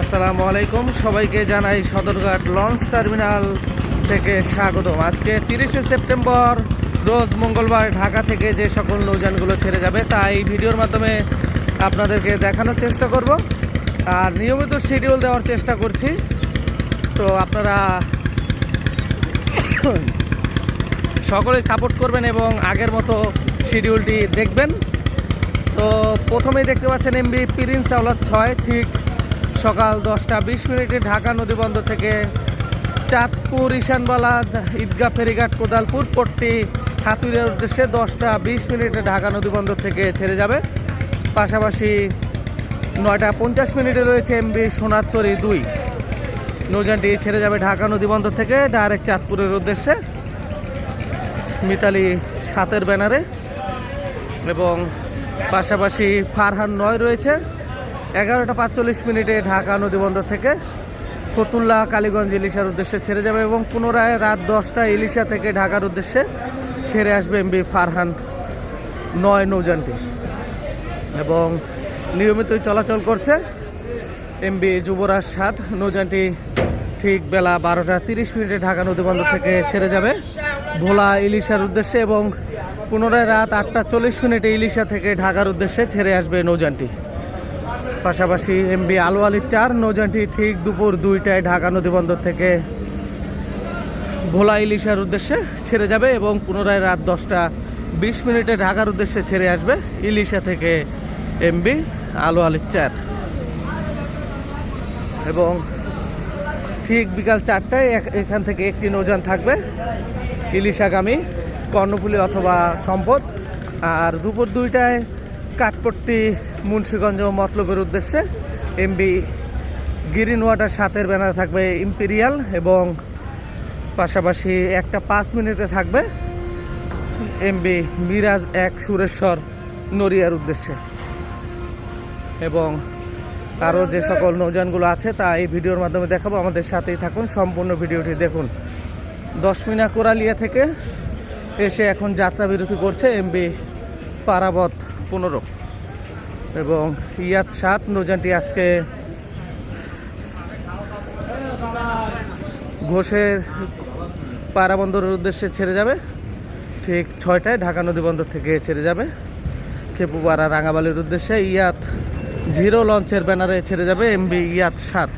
আসসালামু আলাইকুম, সবাইকে জানাই সদরঘাট লঞ্চ টার্মিনাল থেকে স্বাগতম। আজকে তিরিশে সেপ্টেম্বর, রোজ মঙ্গলবার ঢাকা থেকে যে সকল নৌযানগুলো ছেড়ে যাবে, তা এই ভিডিওর মাধ্যমে আপনাদেরকে দেখানোর চেষ্টা করব। আর নিয়মিত শিডিউল দেওয়ার চেষ্টা করছি। তো আপনারা সকলেই সাপোর্ট করবেন এবং আগের মতো শিডিউলটি দেখবেন। তো প্রথমেই দেখতে পাচ্ছেন এমবি প্রিন্স আওলাদ ছয়, ঠিক সকাল দশটা বিশ মিনিটে ঢাকা নদীবন্দর থেকে চাঁদপুর ঈশানবালা ঈদগাহ ফেরিঘাট কোদালপুর পট্টি হাতুরের উদ্দেশ্যে দশটা বিশ মিনিটে ঢাকা নদীবন্দর থেকে ছেড়ে যাবে। পাশাপাশি নয়টা পঞ্চাশ মিনিটে রয়েছে এমবি সোনারতরি দুই। নৌযানটি ছেড়ে যাবে ঢাকা নদীবন্দর থেকে ডাইরেক্ট চাঁদপুরের উদ্দেশ্যে। মিতালি সাতের ব্যানারে। এবং পাশাপাশি ফারহান নয় রয়েছে। এগারোটা পাঁচচল্লিশ মিনিটে ঢাকা নদীবন্দর থেকে ফতুল্লা, কালীগঞ্জ ইলিশার উদ্দেশ্যে ছেড়ে যাবে এবং পুনরায় রাত দশটা ইলিশা থেকে ঢাকার উদ্দেশ্যে ছেড়ে আসবে এমবি ফারহান নয় নৌযানটি। এবং নিয়মিতই চলাচল করছে এমবি যুবরাজ সাত নৌযানটি ঠিক বেলা বারোটা তিরিশ মিনিটে ঢাকা নদীবন্দর থেকে ছেড়ে যাবে ভোলা ইলিশার উদ্দেশ্যে এবং পুনরায় রাত আটটা চল্লিশ মিনিটে ইলিশা থেকে ঢাকার উদ্দেশ্যে ছেড়ে আসবে নৌযানটি। পাশাপাশি এমবি আলু আলি চার নৌযানটি ঠিক দুপুর দুইটায় ঢাকা নদীবন্দর থেকে ভোলা ইলিশার উদ্দেশ্যে ছেড়ে যাবে এবং পুনরায় রাত দশটা বিশ মিনিটে ঢাকার উদ্দেশ্যে ছেড়ে আসবে ইলিশা থেকে এমবি আলু আলি চার। এবং ঠিক বিকাল চারটায় এখান থেকে একটি নৌযান থাকবে ইলিশাগামী কর্ণফুলি অথবা সম্পদ। আর দুপুর দুইটায় কাঠপট্টি মুন্সীগঞ্জ ও মতলবের উদ্দেশ্যে এমবি গ্রিন ওয়াটার সাতের ব্যানার থাকবে ইম্পেরিয়াল এবং পাশাপাশি একটা পাঁচ মিনিটে থাকবে এমবি মিরাজ এক সুরেশ্বর নড়িয়ার উদ্দেশ্যে। এবং আরও যে সকল নৌযানগুলো আছে তা এই ভিডিওর মাধ্যমে দেখাবো। আমাদের সাথেই থাকুন, সম্পূর্ণ ভিডিওটি দেখুন। দশমিনা কোরালিয়া থেকে এসে এখন যাত্রা বিরতি করছে এমবি পারাবত পনেরো। এবং ইয়াত সাত নৌজানটি আজকে ঘোষের পারাবন্দরের উদ্দেশ্যে ছেড়ে যাবে। ঠিক ছয়টায় ঢাকা নদী বন্দর থেকে ছেড়ে যাবে। খেপুপাড়া রাঙাবালির উদ্দেশ্যে ইয়াত জিরো লঞ্চের ব্যানারে ছেড়ে যাবে এমবি ইয়াত সাত।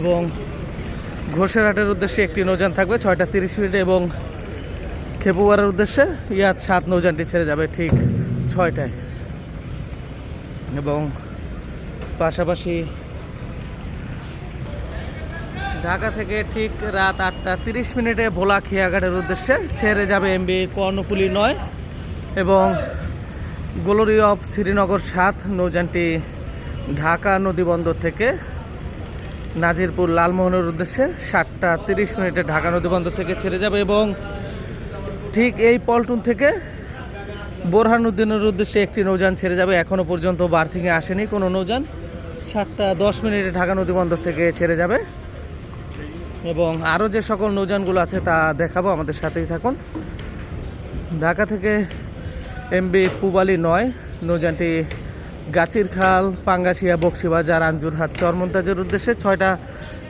এবং ঘোষেরহাটের উদ্দেশ্যে একটি নৌযান থাকবে ছয়টা তিরিশ মিনিটে এবং খেপুয়ারের উদ্দেশ্যে ইয়াত সাত নৌযানটি ছেড়ে যাবে ঠিক ছয়টায়। এবং পাশাপাশি ঢাকা থেকে ঠিক রাত আটটা তিরিশ মিনিটে ভোলা খিয়াঘাটের উদ্দেশ্যে ছেড়ে যাবে এমবি কর্ণফুলি নয় এবং গোলরি অফ শ্রীনগর সাত, নৌযানটি ঢাকা নদীবন্দর থেকে নাজিরপুর লালমোহনের উদ্দেশ্যে সাতটা তিরিশ মিনিটে ঢাকা নদীবন্দর থেকে ছেড়ে যাবে এবং ঠিক এই পল্টন থেকে বোরহানুদ্দিনের উদ্দেশ্যে একটি নৌযান ছেড়ে যাবে। এখনও পর্যন্ত বার্থিংয়ে আসেনি কোনো নৌযান। সাতটা দশ মিনিটে ঢাকা নদীবন্দর থেকে ছেড়ে যাবে। এবং আরও যে সকল নৌযানগুলো আছে তা দেখাবো, আমাদের সাথেই থাকুন। ঢাকা থেকে এমবি পুবালি নয়, নৌযানটি গাছির খাল পাঙ্গাসিয়া বক্সিবাজার, আঞ্জুরহাট, চরমন্তাজের উদ্দেশ্যে ছয়টা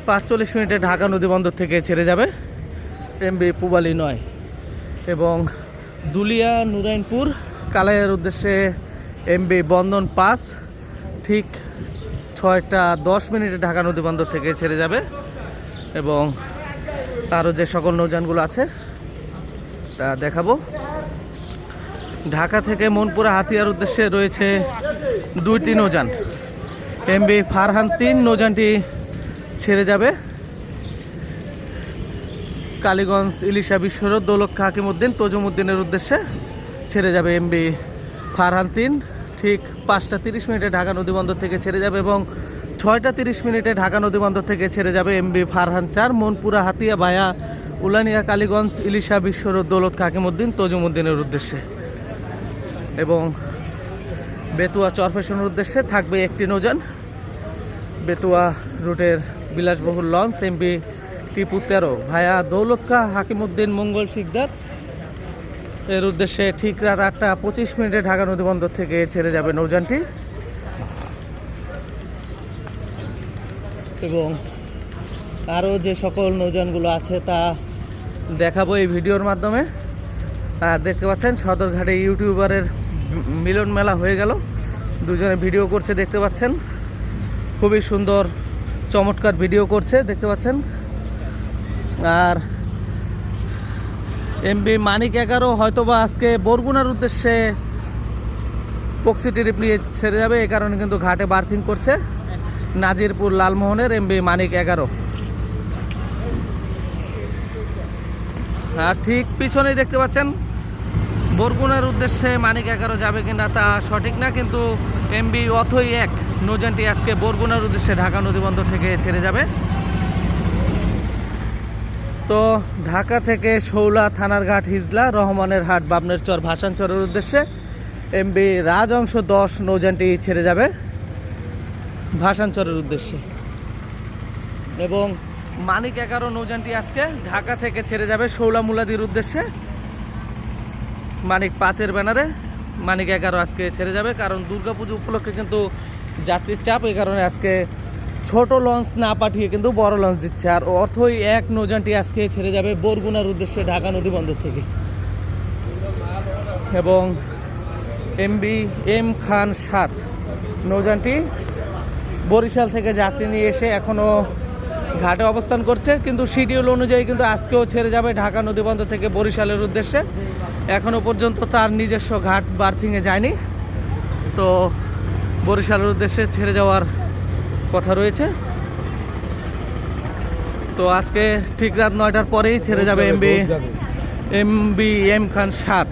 পাঁচচল্লিশ মিনিটে ঢাকা নদীবন্দর থেকে ছেড়ে যাবে এমবি পুবালি নয়। এবং দুলিয়া, নুরাইনপুর। কালাইয়ের উদ্দেশ্যে এমবি বন্ধন পাস। ঠিক ছয়টা দশ মিনিটে ঢাকা নদীবন্দর থেকে ছেড়ে যাবে এবং আরও যে সকল নৌযানগুলো আছে, তা দেখাবো। ঢাকা থেকে মনপুরা হাতিয়ার উদ্দেশ্যে রয়েছে দুইটি নৌযান। এমবি ফারহান তিন, নৌযানটি ছেড়ে যাবে। কালীগঞ্জ, ইলিশা বিশ্বরোড দৌলক্ষা হাকিমুদ্দিন তজুমুদ্দিনের উদ্দেশ্যে ছেড়ে যাবে এমবি ফারহান তিন। ঠিক পাঁচটা তিরিশ মিনিটে ঢাকা নদীবন্দর থেকে ছেড়ে যাবে এবং ছয়টা তিরিশ মিনিটে ঢাকা নদীবন্দর থেকে ছেড়ে যাবে এমবি ফারহান চার। মনপুরা, হাতিয়া, বায়া, উলানিয়া, কালীগঞ্জ, ইলিশা বিশ্বরোড, দৌলত হাকিমুদ্দিন তজুমুদ্দিনের উদ্দেশ্যে। এবং বেতুয়া চরফেশনের উদ্দেশ্যে থাকবে একটি নৌযান। বেতুয়া রুটের বিলাসবহুল লঞ্চ এমবি টিপু তেরো ভায়া দৌলতকা হাকিমুদ্দিন মঙ্গল শিকদার। এর উদ্দেশ্যে ঠিক রাত আটটা পঁচিশ মিনিটে ঢাকা নদীবন্দর থেকে ছেড়ে যাবে নৌযানটি। এবং আরও যে সকল নৌযানগুলো আছে তা দেখাবো এই ভিডিওর মাধ্যমে। আর দেখতে পাচ্ছেন, সদরঘাটে ইউটিউবারের মিলন মেলা হয়ে গেল। দুজনে ভিডিও করছে, দেখতে পাচ্ছেন। খুবই সুন্দর, চমৎকার ভিডিও করছে, দেখতে পাচ্ছেন। আর এমবি মানিক এগারো হয়তো বা আজকে বরগুনার উদ্দেশ্যে পক্সি ট্রিপ নিয়ে ছেড়ে যাবে এই কারণে কিন্তু ঘাটে বার্থিং করছে নাজিরপুর লালমোহনের এমবি মানিক এগারো। আর ঠিক পিছনেই দেখতে পাচ্ছেন, বরগুনার উদ্দেশ্যে মানিক এগারো যাবে কিনা তা সঠিক না, কিন্তু এমবি অথই এক নৌযানটি আজকে বরগুনার উদ্দেশ্যে ঢাকা নদীবন্দর থেকে ছেড়ে যাবে। তো ঢাকা থেকে শৌলা থানার ঘাট হিজলা, রহমানের হাট বাবনের চর ভাসানচরের উদ্দেশ্যে এমবি রাজংশ দশ নৌযানটি ছেড়ে যাবে ভাসানচরের উদ্দেশ্যে। এবং মানিক এগারো নৌযানটি আজকে ঢাকা থেকে ছেড়ে যাবে শৌলা মুলাদির উদ্দেশ্যে। মানিক পাঁচের ব্যানারে মানিক এগারো আজকে ছেড়ে যাবে, কারণ দুর্গাপুজো উপলক্ষে কিন্তু যাত্রীর চাপ, এই কারণে আজকে ছোট লঞ্চ না পাঠিয়ে কিন্তু বড় লঞ্চ দিচ্ছে। আর অর্থই এক নৌযানটি আজকে ছেড়ে যাবে বরগুনার উদ্দেশ্যে ঢাকা নদী বন্দর থেকে। এবং এমবি এম খান সাত নৌযানটি বরিশাল থেকে যাত্রী নিয়ে এসে এখনও ঘাটে অবস্থান করছে। কিন্তু শিডিউল অনুযায়ী কিন্তু আজকেও ছেড়ে যাবে ঢাকা নদীবন্দর থেকে বরিশালের উদ্দেশ্যে। এখনও পর্যন্ত তার নিজস্ব ঘাট বার্থিংয়ে যায়নি। তো বরিশালের উদ্দেশ্যে ছেড়ে যাওয়ার কথা রয়েছে। তো আজকে ঠিক রাত নয়টার পরেই ছেড়ে যাবে MB M B M Khan সাত।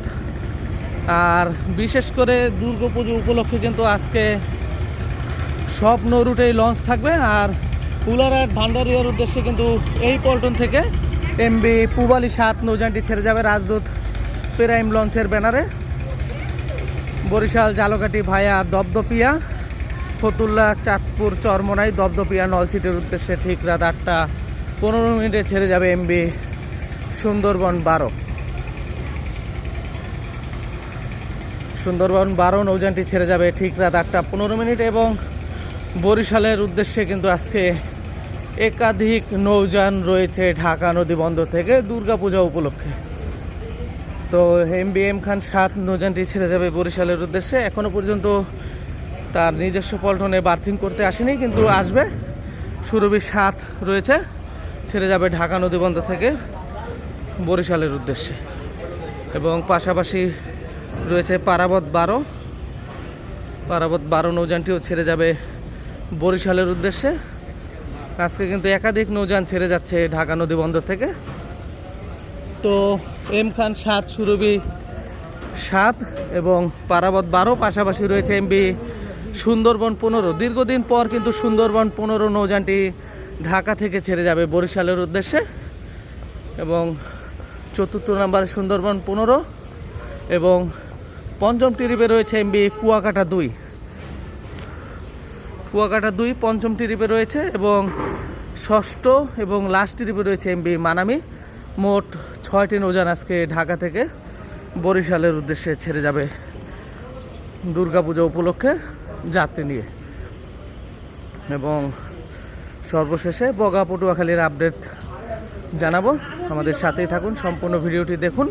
আর বিশেষ করে দুর্গাপুজো উপলক্ষে কিন্তু আজকে সব নৌ রুটেই লঞ্চ থাকবে। আর উলারহাট ভান্ডারিয়ার উদ্দেশ্যে কিন্তু এই পল্টন থেকে এমবি পুবালি সাত নৌজানটি ছেড়ে যাবে রাজদূত প্রাইম লঞ্চের ব্যানারে। বরিশাল জালকাটি ভায়া দপদপিয়া ফতুল্লা, চাঁদপুর, চরমনাই, দপদপিয়া, নলছিটের উদ্দেশ্যে ঠিক রাত আটটা পনেরো মিনিটে ছেড়ে যাবে এমবি সুন্দরবন বারো। সুন্দরবন বারো নৌযানটি ছেড়ে যাবে ঠিক রাত আটটা পনেরো মিনিট এবং বরিশালের উদ্দেশ্যে কিন্তু আজকে একাধিক নৌযান রয়েছে ঢাকা নদী বন্দর থেকে দুর্গাপূজা উপলক্ষে। তো এম বি এম খান সাত নৌযানটি ছেড়ে যাবে বরিশালের উদ্দেশ্যে। এখনও পর্যন্ত তার নিজস্ব পল্টনে বার্থিং করতে আসেনি, কিন্তু আসবে। সুরভি সাত রয়েছে, ছেড়ে যাবে ঢাকা নদী বন্দর থেকে বরিশালের উদ্দেশ্যে। এবং পাশাপাশি রয়েছে পারাবত বারো। পারাবত বারো নৌযানটিও ছেড়ে যাবে বরিশালের উদ্দেশ্যে। আজকে কিন্তু একাধিক নৌযান ছেড়ে যাচ্ছে ঢাকা নদী বন্দর থেকে। তো এম খান সাত, সুরভি সাত এবং পারাবত বারো। পাশাপাশি রয়েছে এমবি সুন্দরবন পনেরো। দীর্ঘদিন পর কিন্তু সুন্দরবন পনেরো নৌযানটি ঢাকা থেকে ছেড়ে যাবে বরিশালের উদ্দেশ্যে। এবং চতুর্থ নম্বরে সুন্দরবন পনেরো এবং পঞ্চম ট্রিপে রয়েছে এমবি কুয়াকাটা দুই। কুয়াকাটা দুই, পঞ্চম ট্রিপে রয়েছে এবং ষষ্ঠ এবং লাস্ট ট্রিপে রয়েছে এমবি মানামি। মোট ছয়টি নৌজান আজকে ঢাকা থেকে বরিশালের উদ্দেশ্যে ছেড়ে যাবে দুর্গাপূজা উপলক্ষে। যাত্রী নিয়ে। এবং সর্বশেষে বগা পটুয়াখালীর আপডেট জানাব। আমাদের সাথেই থাকুন, সম্পূর্ণ ভিডিওটি দেখুন।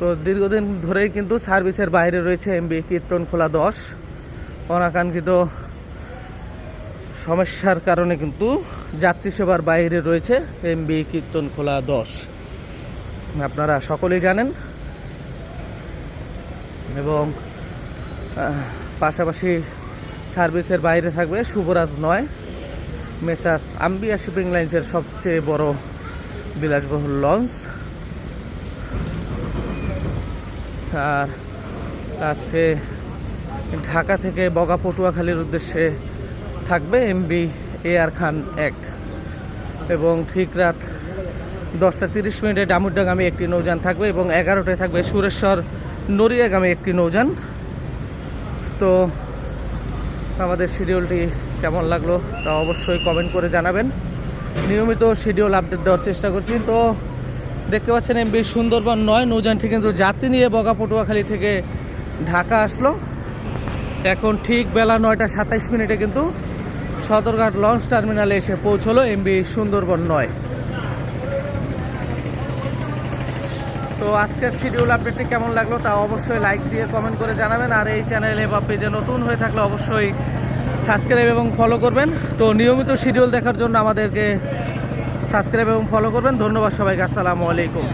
তো দীর্ঘদিন ধরেই কিন্তু সার্ভিসের বাইরে রয়েছে এমবি কীর্তন খোলা দশ। অনাকাঙ্ক্ষিত সমস্যার কারণে কিন্তু যাত্রী সেবার বাইরে রয়েছে এমবি কীর্তন খোলা দশ। আপনারা সকলেই জানেন। এবং পাশাপাশি সার্ভিসের বাইরে থাকবে শুভরাজ নয়। মেসাস আম্বিয়া শিপিং লাইন্সের সবচেয়ে বড় বিলাসবহুল লঞ্চ। আর আজকে ঢাকা থেকে বগা পটুয়াখালীর উদ্দেশ্যে থাকবে এমবি এ আর খান এক। এবং ঠিক রাত দশটা তিরিশ মিনিটে ডামুরডাগামী একটি নৌযান থাকবে এবং এগারোটায় থাকবে সুরেশ্বর নড়িয়াগামী একটি নৌযান। তো আমাদের শিডিউলটি কেমন লাগল তা অবশ্যই কমেন্ট করে জানাবেন। নিয়মিত শিডিউল আপডেট দেওয়ার চেষ্টা করছি। তো দেখতে পাচ্ছেন এম এমবি সুন্দরবন নয়, নৌযানটি কিন্তু যাত্রী নিয়ে বগা পটুয়াখালী থেকে ঢাকা আসলো। এখন ঠিক বেলা নয়টা সাতাইশ মিনিটে কিন্তু সদরঘাট লঞ্চ টার্মিনালে এসে পৌঁছলো এমবি সুন্দরবন নয়। তো আজকের শিডিউল আপডেটটি কেমন লাগল তা অবশ্যই লাইক দিয়ে কমেন্ট করে জানাবেন। আর এই চ্যানেলে বা পেজে নতুন হয়ে থাকলে অবশ্যই সাবস্ক্রাইব এবং ফলো করবেন। তো নিয়মিত শিডিউল দেখার জন্য আমাদেরকে সাবস্ক্রাইব এবং ফলো করবেন। ধন্যবাদ সবাইকে। আসসালামু আলাইকুম।